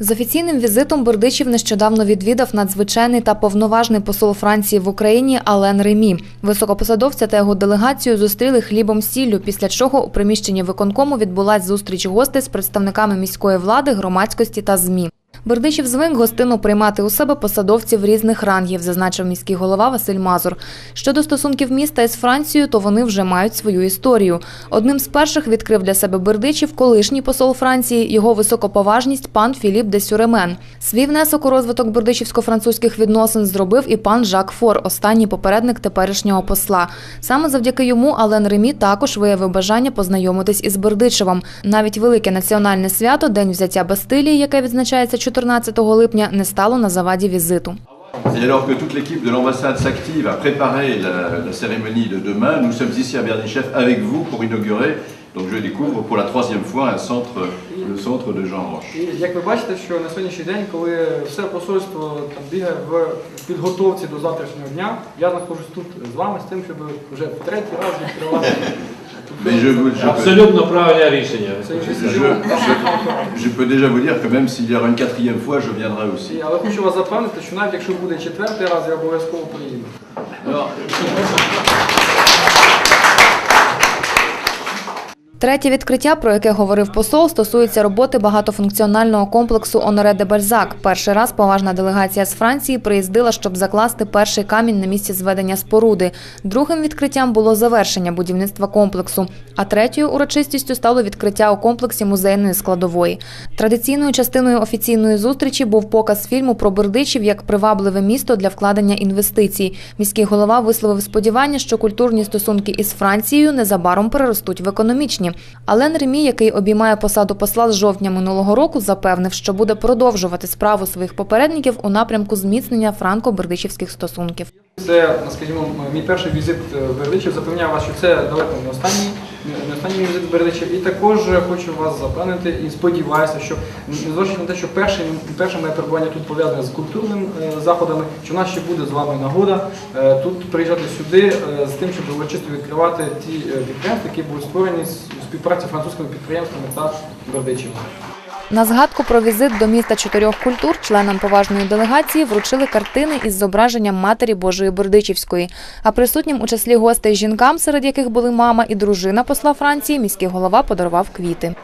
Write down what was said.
З офіційним візитом Бердичів нещодавно відвідав надзвичайний та повноважний посол Франції в Україні Ален Ремі. Високопосадовця та його делегацію зустріли хлібом сіллю, після чого у приміщенні виконкому відбулась зустріч гостей з представниками міської влади, громадськості та ЗМІ. Бердичів звик гостину приймати у себе посадовців різних рангів, зазначив міський голова Василь Мазур. Щодо стосунків міста із Францією, то вони вже мають свою історію. Одним з перших відкрив для себе Бердичів колишній посол Франції, його високоповажність пан Філіп де Сюремен. Свій внесок у розвиток бердичівсько-французьких відносин зробив і пан Жак Фор, останній попередник теперішнього посла. Саме завдяки йому Ален Ремі також виявив бажання познайомитись із Бердичевом. Навіть велике національне свято День взяття Бастилії, яке відзначається 14 липня, не стало на заваді візиту. Et alors que toute l'équipe de l'ambassade s'active à préparer la, la cérémonie de demain, nous sommes ici à Berdichev avec vous pour inaugurer, donc je découvre pour la troisième fois, un centre, le centre de Jean Roche. І як ви бачите, що на сьогоднішній день, коли все посольство там бігає в підготовці до завтрашнього дня, я знаходжусь тут з вами з тим, щоб вже в третій раз відкривати. Mais je, vous- je, peux, Абсолютно правильне рішення. Це je, інвестиційна je- je peux déjà vous dire que même s'il y aura une quatrième fois, je viendrai aussi. Але хочу вас запевнити, що навіть якщо буде четвертий раз, я обов'язково приїду. Alors, Третє відкриття, про яке говорив посол, стосується роботи багатофункціонального комплексу Оноре де Бальзак. Перший раз поважна делегація з Франції приїздила, щоб закласти перший камінь на місці зведення споруди. Другим відкриттям було завершення будівництва комплексу. А третьою урочистістю стало відкриття у комплексі музейної складової. Традиційною частиною офіційної зустрічі був показ фільму про Бердичів як привабливе місто для вкладення інвестицій. Міський голова висловив сподівання, що культурні стосунки із Францією незабаром переростуть в економічні. Ален Ремі, який обіймає посаду посла з жовтня минулого року, запевнив, що буде продовжувати справу своїх попередників у напрямку зміцнення франко-бердичівських стосунків. Це, скажімо, мій перший візит в Бердичів. Запевняю вас, що це далеко не останній, не останній мій візит Бердичів. І також хочу вас запевнити і сподіваюся, що незважаючи на те, що перше, перше моє перебування тут пов'язане з культурними е, заходами, що в нас ще буде з вами нагода е, тут приїжджати сюди е, з тим, щоб урочисто відкривати ті е, підприємства, які були створені у співпраці з французькими підприємствами та Бердичевом. На згадку про візит до міста чотирьох культур членам поважної делегації вручили картини із зображенням Матері Божої Бердичівської. А присутнім у числі гостей жінкам, серед яких були мама і дружина посла Франції, міський голова подарував квіти.